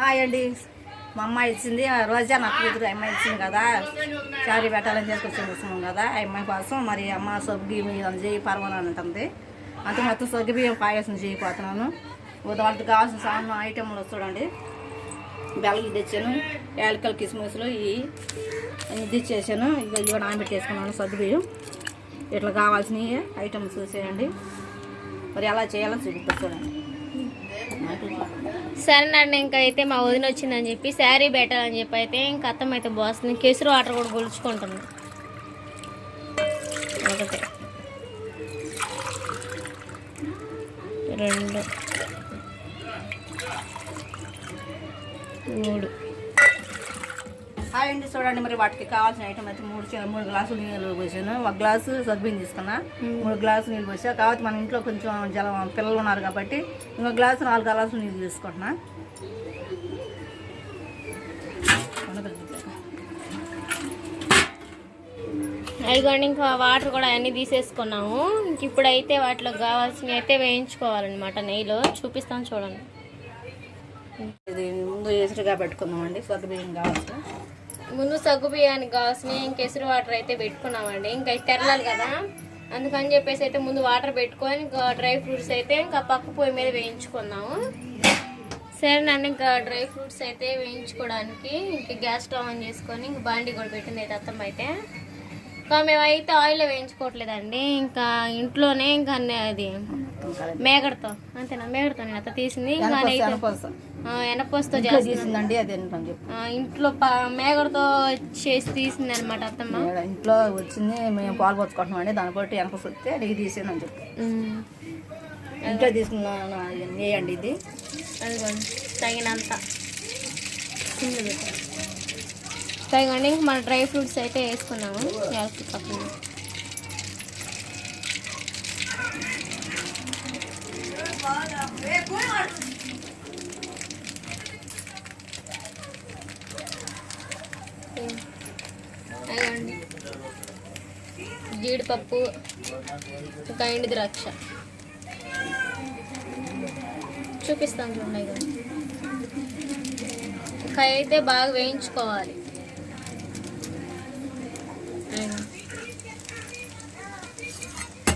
Hi అండి మా అమ్మ ఇచ్చింది. ఆ రోజా నా కూతురు అమ్మాయి ఇచ్చింది కదా. చారీ పెట్టాలని తీసుకొచ్చి వస్తున్నాం కదా. ఆ అమ్మాయి కోసం మరి అమ్మ సొగ్గి బియ్యం చేయి పర్వాలని అంటుంది. అంత మొత్తం సొగ్గి బియ్యం పాయసం చేయకపోతున్నాను వాళ్ళకి కావాల్సిన సామాన్ ఐటెంలు చూడండి. బెల్లకి తెచ్చాను. యాలకల్ కిస్మిస్లు ఇవి ఇది చేశాను ఇక ఇవి నానబెట్టేసుకున్నాను సగ్గు బియ్యం. ఇట్లా కావాల్సినవి ఐటమ్స్ చూసేయండి. మరి ఎలా చేయాలో చూపిస్తా చూడండి. సరేనండి ఇంకా అయితే మా వదిన వచ్చిందని చెప్పి శారీ పెట్టాలని చెప్పి అయితే ఇంకా అత్తమ్మ అయితే పోస్తుంది కేసురు వాటర్ కూడా గొలుచుకుంటుంది. ఒకటి. రెండు. మూడు. హాయ్ అండి చూడండి మరి వాటికి కావాల్సిన ఐటమ్ అయితే మూడు మూడు గ్లాసులు నీళ్ళు పోసాను. ఒక గ్లాసు సగ్బియ్యం తీసుకున్నా. మూడు గ్లాసులు నీళ్ళు పోసా. కాబట్టి మన ఇంట్లో కొంచెం జల పిల్లలు ఉన్నారు కాబట్టి ఇంకో గ్లాసు నాలుగు గ్లాసులు నీళ్ళు తీసుకుంటున్నా. అదిగోండి ఇంకా వాటర్ కూడా అన్నీ తీసేసుకున్నాము. ఇంక ఇప్పుడైతే వాటిలో కావాల్సినవి అయితే వేయించుకోవాలన్నమాట నెయ్యిలో. చూపిస్తాను చూడండి. ఇది ముందు ఎసురుగా పెట్టుకుందామండి. సగ్బియ్యం కావాల్సిన ముందు సగ్గు బియ్యానికి కావాల్సినవి ఇంకెసురు వాటర్ అయితే పెట్టుకున్నామండి. ఇంకా తెరలాలి కదా. అందుకని చెప్పేసి అయితే ముందు వాటర్ పెట్టుకొని ఇంకా డ్రై ఫ్రూట్స్ అయితే ఇంకా పక్క పొయ్యి మీద వేయించుకున్నాము సరేనండి ఇంకా డ్రై ఫ్రూట్స్ అయితే వేయించుకోవడానికి ఇంకా గ్యాస్ స్టవ్ ఆన్ చేసుకొని ఇంకా బాండి కూడా పెట్టింది అయితే అత్తమ్మ అయితే. ఇంకా మేమైతే ఆయిల్ వేయించుకోవట్లేదండి. ఇంకా ఇంట్లోనే ఇంకా అది మేగడతో అంతేనా? మేగడతో నేను అత్త తీసింది. ఇంకా ఎనపొస్తా తీసిందండి అది ఏంటని చెప్పి. ఆ, ఇంట్లో ప- మేగడతో చేసి తీసింది అనమాట అత్తమ్మ ఇంట్లో వచ్చింది మేము పాలు పోసుకుంటున్నాం అండి దాన్ని బట్టి వెనక వస్తే నీకు తీసాను అని చెప్పి. ఇంట్లో తీసుకున్నాను వేయండి ఇది. అదిగోండి తగినంత. తగినండి ఇంక మన డ్రై ఫ్రూట్స్ అయితే వేసుకున్నాము యాలకి పక్కన అదిగోండి జీడిపప్పు ఇంకా ఎండు ద్రాక్ష. చూపిస్తాను చూడండి ఇగో. అయితే బాగా వేయించుకోవాలి.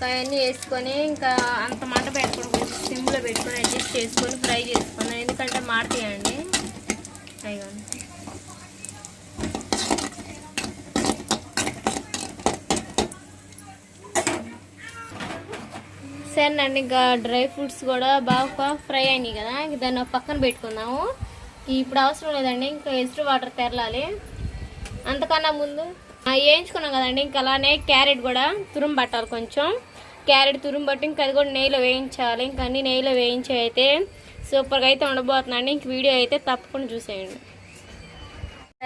కాయన్ని వేసుకొని ఇంకా అంత మంట పెట్టుకొని కొంచెం సిమ్లో పెట్టుకొని అడ్జస్ట్ చేసుకొని ఫ్రై చేసుకున్నాను ఎందుకంటే మాడతాయండి అయ్యండి సరేనండి ఇంకా డ్రై ఫ్రూట్స్ కూడా బాగా ఫ్రై అయినాయి కదా. ఇంక దాన్ని పక్కన పెట్టుకున్నాము ఇప్పుడు అవసరం లేదండి ఇంకా ఎసురు వాటర్ తెరలాలి. అంతకన్నా ముందు వేయించుకున్నాం కదండి ఇంకా అలానే క్యారెట్ కూడా తురుం పట్టాలి కొంచెం. క్యారెట్ తురుం పట్టి ఇంకా అది కూడా నెయ్యిలో వేయించాలి. ఇంకా అన్ని నెయ్యిలో వేయించి అయితే సూపర్గా అయితే ఉండబోతుందండి. ఇంక వీడియో అయితే తప్పకుండా చూసేయండి.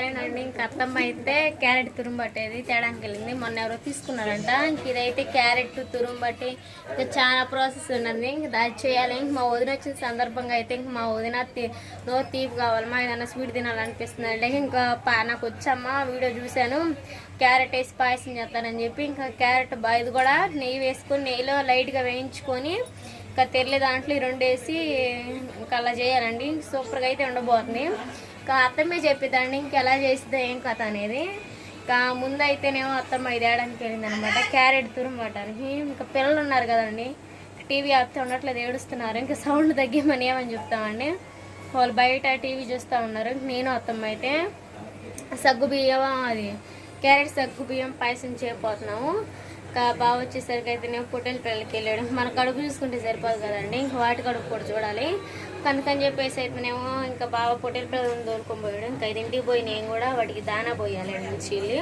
సరేనండి ఇంక అత్తమ్మ అయితే క్యారెట్ తురుంబట్టేది తేడానికి వెళ్ళింది. మొన్న ఎవరో తీసుకున్నారంట ఇంక ఇదైతే క్యారెట్ తురుంబట్టి ఇంకా చాలా ప్రాసెస్ ఉన్నది. ఇంక దాచి చేయాలి. ఇంక మా వదిన వచ్చిన సందర్భంగా అయితే ఇంక మా వదిన తీ- నో తీపి కావాలమ్మా ఏదైనా స్వీట్ తినాలనిపిస్తుంది అంటే ఇంకా పా- నాకు వచ్చామ్మా వీడియో చూశాను. క్యారెట్ వేసి పాయసం చేస్తానని చెప్పి ఇంకా క్యారెట్ బా ఇది కూడా నెయ్యి వేసుకొని నెయ్యిలో లైట్గా వేయించుకొని ఇంకా తెరలే దాంట్లో రెండు వేసి ఇంకా అలా చేయాలండి. సూపర్గా అయితే ఉండబోతుంది. ఇంకా అత్తమ్మే చెప్పిద్దండి ఇంకెలా చేసిద్దా ఏం కథ అనేది. ఇంకా ముందైతేనేమో అత్తమ్మ ఇది వేయడానికి వెళ్ళింది అనమాట క్యారెట్ తురుమటానికి ఇంకా పిల్లలు ఉన్నారు కదండి. టీవీ ఆపితే ఉండట్లేదు ఏడుస్తున్నారు. ఇంకా సౌండ్ తగ్గిమని ఏమని చెప్తామండి. వాళ్ళు బయట టీవీ చూస్తూ ఉన్నారు. నేను అత్తమ్మ అయితే సగ్గు బియ్యం అది క్యారెట్ సగ్గు బియ్యం పాయసం చేయబోతున్నాము. ఇంకా బాగా వచ్చేసరికి అయితే నేను పొట్టెల పిల్లలకి వెళ్ళాడు. మన కడుపు చూసుకుంటే సరిపోదు కదండి. ఇంకా వాటి కడుపు కూడా చూడాలి. కనుకని చెప్పేసి అయితేనేమో ఇంకా బావ పొట్టెల పిల్లలను దొరుకుని పోయాడు ఇంకా ఐదు ఇంటికి పోయి నేను కూడా వాటికి దానా పోయాలి నుంచి వెళ్ళి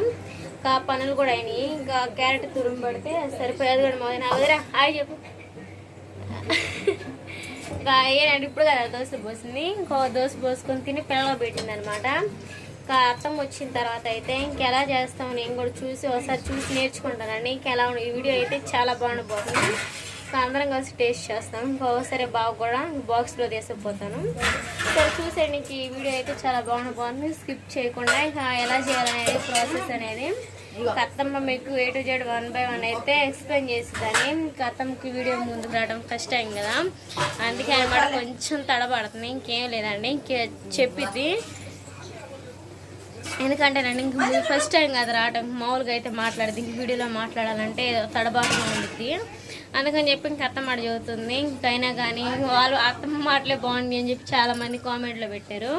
ఇంకా పనులు కూడా అయినాయి. ఇంకా క్యారెట్ తురుము పడితే సరిపోయేది కూడా మొదలైన వదిరా హాయ్ చెప్పు. ఇంకా ఏంటంటే ఇప్పుడు కదా దోశ పోసింది. ఇంకో దోశ పోసుకొని తిని పిల్లలు పెట్టింది అనమాట ఇంకా అర్థం వచ్చిన తర్వాత అయితే ఇంకెలా చేస్తాం నేను కూడా చూసి ఒకసారి చూసి నేర్చుకుంటానండి ఇంకెలా ఈ వీడియో అయితే చాలా బాగునే బాగుంది సో అందరం కలిసి టేస్ట్ చేస్తాం. ఇంకొకసారి బాగా కూడా బాక్స్లో తీసుకుపోతాను. సరే చూసే నీకు ఈ వీడియో అయితే చాలా బాగుండిపోతుంది స్కిప్ చేయకుండా ఇంకా ఎలా చేయాలనేది ప్రాసెస్ అనేది అత్తమ్మ మీకు A to Z one by one అయితే ఎక్స్ప్లెయిన్ చేసేదాన్ని ఇంకా అత్తమ్మకి వీడియో ముందుకు రావడం కష్టం కదా. అందుకే అనమాట కొంచెం తడబడుతుంది. ఇంకేం లేదండి ఇంకే చెప్పిద్ది. ఎందుకంటే నన్ను ఇంక ఫస్ట్ టైం కదా రావడం. మామూలుగా అయితే మాట్లాడదు. ఇంక వీడియోలో మాట్లాడాలంటే ఏదో తడబాటుగా ఉంటుంది అందుకని చెప్పి ఇంక అత్త మాట చదువుతుంది. ఇంకైనా కానీ వాళ్ళు అత్తమ్మ మాటలే బాగుంది అని చెప్పి చాలామంది కామెంట్లో పెట్టారు.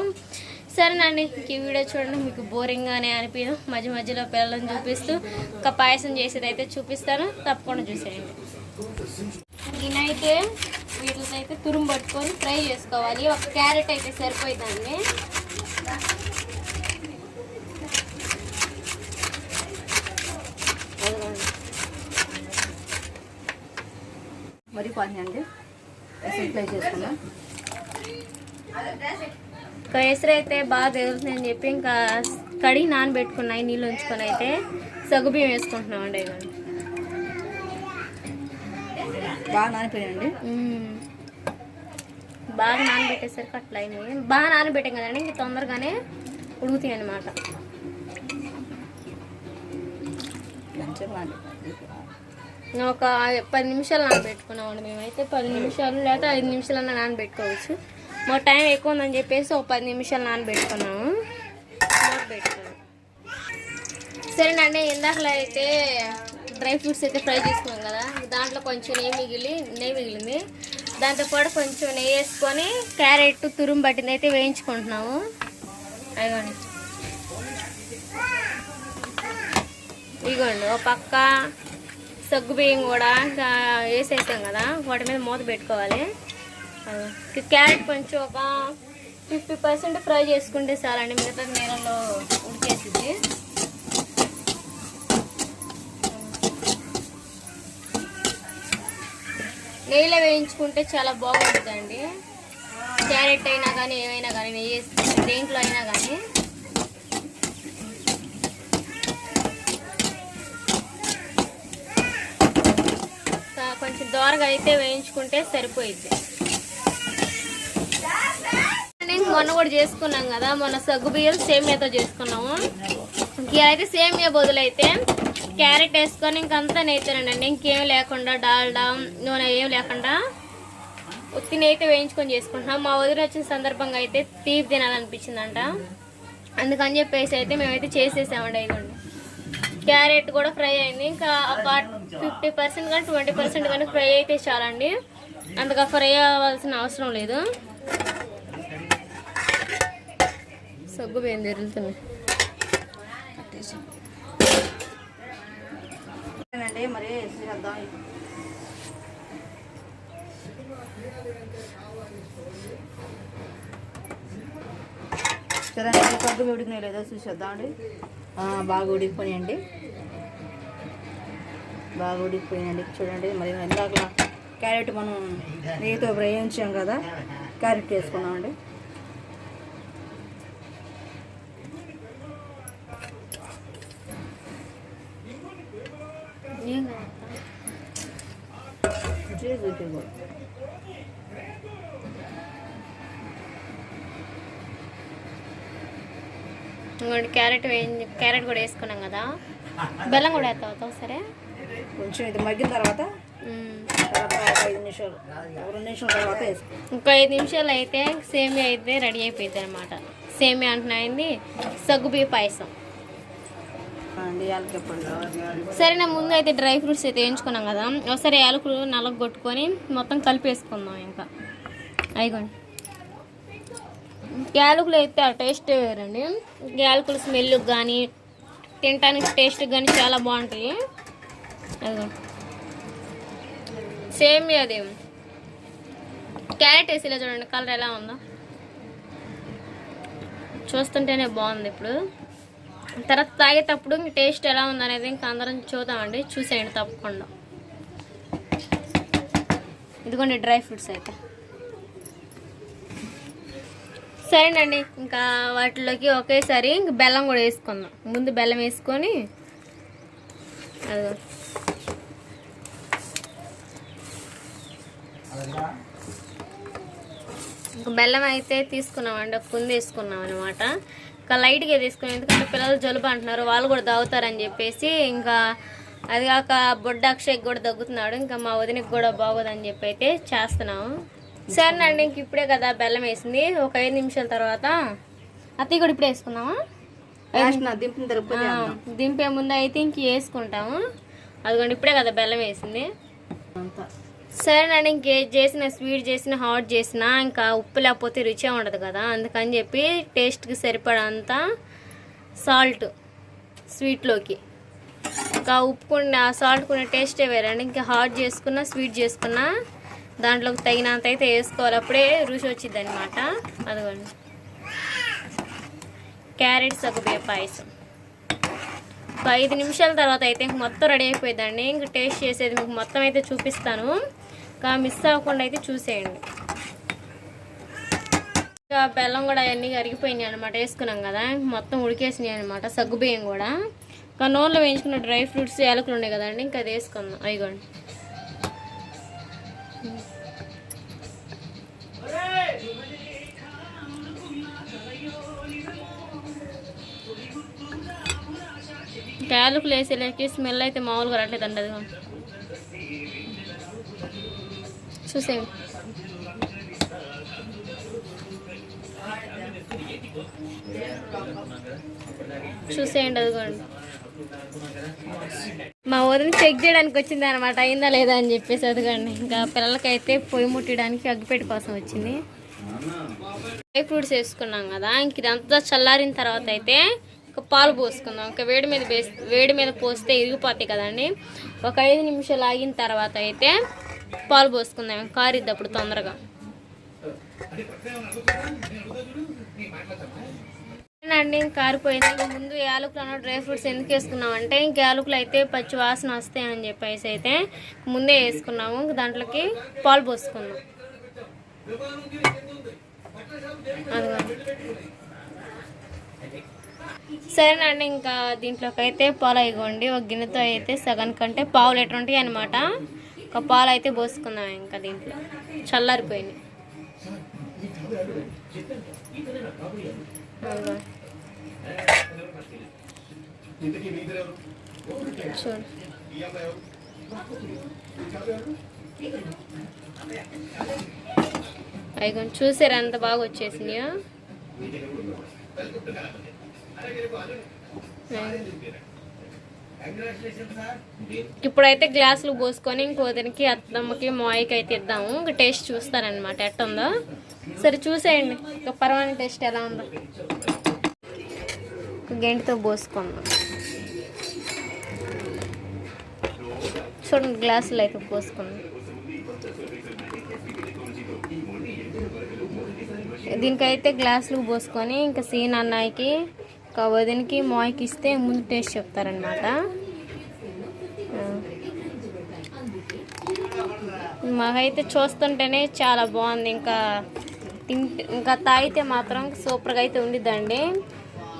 సరేనండి ఇంక ఈ వీడియో చూడండి. మీకు బోరింగ్గానే అనిపించదు మధ్య మధ్యలో పిల్లలను చూపిస్తూ ఒక పాయసం చేసేది అయితే చూపిస్తాను. తప్పకుండా చూసేయండి. నేనైతే వీటితో అయితే తురుము పట్టుకొని ఫ్రై చేసుకోవాలి. ఒక క్యారెట్ అయితే సరిపోయిందండి మరి కొంచెం అండి. చేసుకుందాం. ఇంకా ఎసరు అయితే బాగా తెలుస్తుందని చెప్పి ఇంకా కడిగి నానబెట్టుకున్నాయి నీళ్ళు ఉంచుకొని అయితే సగ్గుబియ్యం వేసుకుంటున్నాం అండి బాగా నానిపోయాయండి. బాగా నానబెట్టేసరికి అట్లా అయినాయి. బాగా నానబెట్టాం కదండి ఇంక తొందరగానే మంచిగా నాని ఒక పది నిమిషాలు నానబెట్టుకున్నామండి మేమైతే. పది నిమిషాలు లేదా ఐదు నిమిషాలన్నా నానబెట్టుకోవచ్చు. మా టైం ఎక్కువ ఉందని చెప్పేసి ఒక పది నిమిషాలు నానబెట్టుకున్నాము. నానబెట్టుకున్నాం సరేనండి ఇందాకలో అయితే డ్రై ఫ్రూట్స్ అయితే ఫ్రై చేసుకున్నాం కదా. దాంట్లో కొంచెం నెయ్యి మిగిలి నెయ్యి మిగిలింది. దాంతోపాటు కొంచెం నెయ్యి వేసుకొని క్యారెట్ తురుము పట్టింది అయితే వేయించుకుంటున్నాము. అదిగోండి. ఇదిగోండి ఒక పక్క సగ్గు బియ్యం కూడా ఇంకా వేసేసాం కదా వాటి మీద మూత పెట్టుకోవాలి. క్యారెట్ కొంచెం ఒక ఫిఫ్టీ పర్సెంట్ ఫ్రై చేసుకుంటే చాలండి మిగతా నీళ్ళలో ఉడికేసింది నెయ్యిలో వేయించుకుంటే చాలా బాగుంటుందండి. క్యారెట్ అయినా కానీ ఏమైనా కానీ నెయ్యి దేంట్లో అయినా కానీ ఇంకా కొంచెం దోరగా అయితే వేయించుకుంటే సరిపోయిద్ది. నేను మొన్న కూడా చేసుకున్నాం కదా మొన్న సగ్గు బియ్యం సేమియాతో చేసుకున్నాము. అయితే సేమియా బదులైతే క్యారెట్ వేసుకొని ఇంకంతా నేతానండి ఇంకేం లేకుండా డాల్డా నూనె ఏం లేకుండా ఉత్తి నెయ్యితే వేయించుకొని చేసుకుంటున్నాం. మా వదిలి వచ్చిన సందర్భంగా అయితే తీపి తినాలనిపించిందంట. అందుకని చెప్పేసి అయితే మేమైతే చేసేసామండి ఇదిగోండి క్యారెట్ కూడా ఫ్రై అయింది. ఇంకా ఒక ఫిఫ్టీ పర్సెంట్ కానీ ట్వంటీ పర్సెంట్ కానీ ఫ్రై అయితే చాలండి. అంతగా ఫ్రై అవ్వాల్సిన అవసరం లేదు. సగ్గు బియ్యం తిరుగుతుంది అండి మరి చేద్దాం సరే అండి సగ్గు ఉడికినాయి లేదో చూసేద్దాం అండి బాగా ఉడికిపోయాయండి బాగా ఉడికిపోయాయండి చూడండి మరి ఇందాక క్యారెట్ మనం నెయ్యితో వేయించాం కదా క్యారెట్ వేసుకున్నామండి. చేసి ఉడికిపో. ఇంకోటి క్యారెట్ వేయించి క్యారెట్ కూడా వేసుకున్నాం కదా. బెల్లం కూడా వేస్తావు సరే. కొంచెం ఇది మగ్గిన తర్వాత ఇంకో ఐదు నిమిషాలు అయితే సేమియా అయితే రెడీ అయిపోయింది అనమాట సేమియా అంటున్నాయింది సగ్గుబియ్య పాయసం. సరే నా ముందు అయితే డ్రై ఫ్రూట్స్ అయితే వేయించుకున్నాం కదా. ఒకసారి యాలకులు నలగ కొట్టుకొని మొత్తం కలిపేసుకుందాం ఇంకా. అయిగోండి. యాలకులు అయితే ఆ టేస్ట్ వేరండి. యాలకులు స్మెల్ కానీ తినటానికి టేస్ట్ కానీ చాలా బాగుంటాయి. సేమ్ అది. క్యారెట్ వేసేలా చూడండి కలర్ ఎలా ఉందో. చూస్తుంటేనే బాగుంది ఇప్పుడు. తర్వాత తాగేటప్పుడు ఇంక టేస్ట్ ఎలా ఉందనేది ఇంకా అందరం చూద్దామండి. చూసేయండి తప్పకుండా. ఇదిగోండి డ్రై ఫ్రూట్స్ అయితే. సరేనండి ఇంకా వాటిలోకి ఒకేసారి ఇంక బెల్లం కూడా వేసుకుందాం. ముందు బెల్లం వేసుకొని అదో ఇంకా బెల్లం అయితే తీసుకున్నామండి ఒక కుంది వేసుకున్నాం అనమాట ఇంకా లైట్గా తీసుకుని ఎందుకంటే పిల్లలు జలుబు అంటున్నారు వాళ్ళు కూడా తాగుతారని చెప్పేసి ఇంకా అది కాక బొడ్డ అక్షయ్కి కూడా తగ్గుతున్నాడు ఇంకా మా వదినకి కూడా బాగోదని చెప్పి అయితే చేస్తున్నాము. సరేనండి ఇంక ఇప్పుడే కదా బెల్లం వేసింది. ఒక ఐదు నిమిషాల తర్వాత. అత్తయ్య కూడా ఇప్పుడే వేసుకుందామా? దింపే ముందు అయితే ఇంక వేసుకుంటాము. అదిగోండి ఇప్పుడే కదా బెల్లం వేసింది. అంతా. సరేనండి ఇంకే చేసిన స్వీట్ చేసిన హాట్ చేసిన ఇంకా ఉప్పు లేకపోతే రుచి ఉండదు కదా. అందుకని చెప్పి టేస్ట్కి సరిపడంత సాల్ట్ స్వీట్లోకి. ఇంకా ఉప్పుకున్న సాల్ట్ కొన్ని టేస్టే వేరండి. ఇంకా హాట్ చేసుకున్న స్వీట్ చేసుకున్న దాంట్లోకి తగినంత అయితే వేసుకోవాలి. అప్పుడే రుచి వచ్చింది అనమాట అదిగోండి. క్యారెట్ సగ్గుబియ్య పాయసం. ఒక ఐదు నిమిషాల తర్వాత అయితే ఇంక మొత్తం రెడీ అయిపోయిందండి ఇంక టేస్ట్ చేసేది మీకు మొత్తం అయితే చూపిస్తాను. ఇంకా మిస్ అవ్వకుండా అయితే చూసేయండి. ఇంకా బెల్లం కూడా అవన్నీ కరిగిపోయినాయి అనమాట వేసుకున్నాం కదా. మొత్తం ఉడికేసినాయి అనమాట సగ్గుబియ్యం కూడా. ఇంకా నూనెలో వేయించుకున్న డ్రై ఫ్రూట్స్ యాలకులు ఉన్నాయి కదండి. ఇంకా అది వేసుకుందాం. అయిగోండి ఇంకా యాలకులు స్మెల్ అయితే మామూలుగా రావట్లేదండి అది చూసేయండి. చూసేయండి అదిగోండి. మా వదిన చెక్ చేయడానికి వచ్చింది అనమాట అయిందా లేదా అని చెప్పేసి అదిగోండి. ఇంకా పిల్లలకైతే పొయ్యి ముట్టడానికి అగ్గిపెట్టి కోసం వచ్చింది. డ్రై ఫ్రూట్స్ వేసుకున్నాం కదా ఇంక ఇదంతా చల్లారిన తర్వాత అయితే ఒక పాలు పోసుకుందాం. ఇంకా వేడి మీద వేడి మీద పోస్తే ఇరిగిపోతాయి కదండి. ఒక ఐదు నిమిషాలు ఆగిన తర్వాత అయితే పాలు పోసుకుందాం. కారిద్దప్పుడు తొందరగా. అండి కారిపోయింది. ఇంక ముందు యాలకులను డ్రై ఫ్రూట్స్ ఎందుకు వేసుకున్నాం అంటే ఇంక యాలకులు అయితే పచ్చి వాసన వస్తాయని చెప్పేసి అయితే ముందే వేసుకున్నాము. ఇంక దాంట్లోకి పాలు పోసుకున్నాం అదిగోండి. సరేనండి ఇంకా దీంట్లోకి అయితే పాలు అయిగోండి ఒక గిన్నెతో అయితే సగం కంటే పావు లీటర్ ఉంటాయి అనమాట ఒక పాలు అయితే పోసుకుందాం ఇంకా దీంట్లో. చల్లారిపోయింది. అవి కొంచెం చూసారు ఎంత బాగా వచ్చేసినాయో ఇప్పుడైతే గ్లాసులు పోసుకొని ఇంకోదరికి అత్తమ్మకి మాయకి అయితే ఇద్దాము. ఇంకా టేస్ట్ చూస్తారనమాట ఎట్టుందో? సరే చూసేయండి. ఇంకా పర్వాలేదు టేస్ట్ ఎలా ఉందో. గెంటితో పోసుకుందాం. చూడండి గ్లాసులు అయితే పోసుకుందాం. దీనికైతే గ్లాసులు పోసుకొని ఇంకా సీన్ అన్నాయికి వదినకి మాయకి ఇస్తే ముందు టేస్ట్ చెప్తారనమాట మాకైతే చూస్తుంటేనే చాలా బాగుంది. ఇంకా తింటే ఇంకా తాగితే మాత్రం సూపర్గా అయితే ఉండిద్దండి.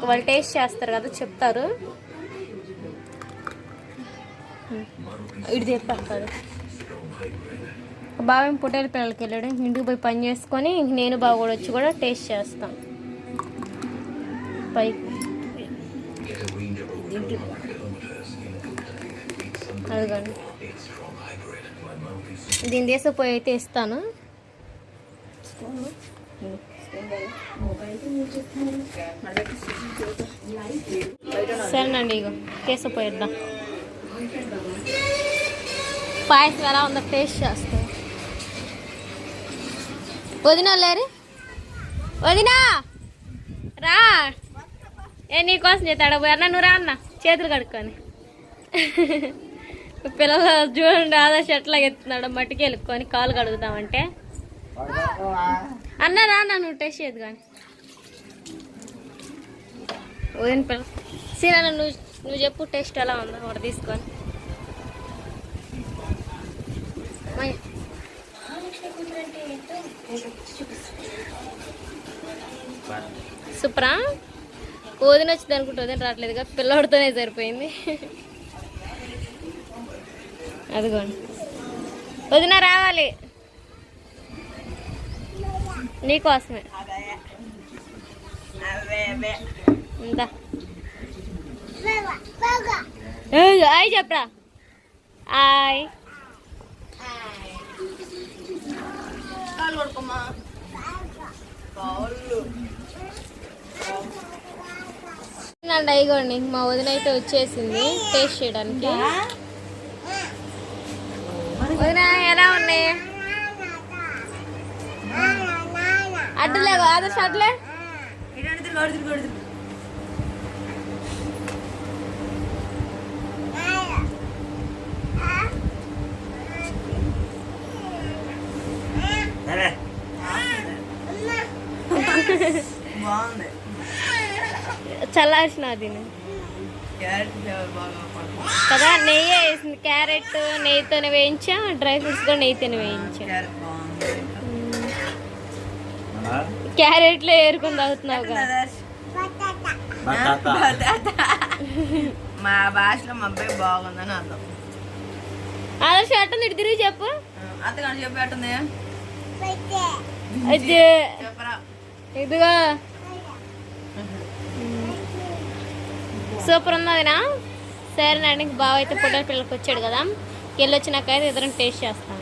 వాళ్ళు టేస్ట్ చేస్తారు కదా చెప్తారు. ఇది చెప్పారు బాబాయ్ పుట్టేల పిల్లలకి వెళ్ళాడు? ఇంటికి పోయి పని చేసుకొని ఇంక నేను బాగా కూడా వచ్చి కూడా టేస్ట్ చేస్తాం. పైకి అదిగోండి దీని తీసుకుపోయి అయితే ఇస్తాను. సరేనండి ఇగో తీసుకుపోయిద్దాం పాయసం ఎలా ఉందో టేస్ట్ చేస్తా. వదినా లేరు? వదినా! రా! ఏ నీకోసం చేస్తాడు? అన్న నువ్వు రా అన్న. చేతులు కడుక్కొని. పిల్లలు చూడండి ఆదా షర్ట్లా ఎత్తున్నాడు మట్టికి వెళ్ళుకొని కాలు కడుగుతామంటే అన్న రా అన్న నువ్వు టేస్ట్ చేయదు కానీ. పిల్ల. సీనా నువ్వు నువ్వు చెప్పు టేస్ట్ ఎలా ఉందో ఒకటి తీసుకొని. సూపరా? వదిన వచ్చింది అనుకుంటే వదిన రావట్లేదుగా పిల్లవాడితోనే సరిపోయింది. అదిగోండి. వదిన రావాలి. నీకోసమే. ఇందా. ఏయ్, హాయ్ చెప్పరా. హాయ్ కాళ్ళు కొడుకోమా కాళ్ళు అండి అయిగోండి మా వదిన అయితే వచ్చేసింది టేస్ట్ చేయడానికి. వదిన ఎలా ఉన్నాయి? అడ్డులే ఆదర్శ అడ్లే బాగుంది. బాగా పడుతుంది కదా నెయ్యి వేసింది క్యారెట్ నెయ్యితోనే వేయించా డ్రై ఫ్రూట్స్ కూడా నెయ్యితోనే వేయించా. క్యారెట్లో ఏరుకొని తాగుతున్నావు కదా. మా భాషలో మా అబ్బాయి బాగుందని అర్థం. ఆదర్శ అట్టుంది ఇటు తిరిగి చెప్పు. అత్తగారు చెప్పి అట్టుంది అయితే ఇదిగో సూపర్ ఉంది అదినా? సరేనండి ఇంక బావ అయితే పొట్టల పిల్లలకి వచ్చాడు కదా. వెళ్ళొచ్చినాక అయితే ఇద్దరం టేస్ట్ చేస్తాం.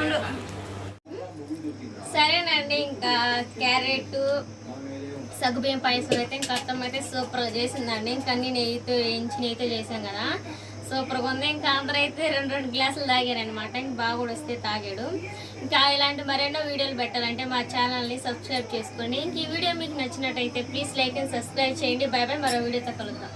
నుండు. సరేనండి ఇంకా క్యారెట్ సగ్గుబియ్యం పాయసం అయితే ఇంకా అత్తమ్మ అయితే సూపర్గా చేసిందండి. ఇంకా అన్ని నెయ్యితో వేయించి నెయ్యితో చేసాం కదా. సూపర్గా ఉంది. ఇంకా అందరూ అయితే రెండు రెండు గ్లాసులు తాగారనమాట ఇంక బాగా కూడా వస్తే తాగాడు. ఇంకా ఇలాంటి మరెన్నో వీడియోలు పెట్టాలంటే మా ఛానల్ని సబ్స్క్రైబ్ చేసుకోండి ఇంక ఈ వీడియో మీకు నచ్చినట్టయితే ప్లీజ్ లైక్ అండ్ సబ్స్క్రైబ్ చేయండి. బై బై మరో వీడియోతో కలుద్దాం.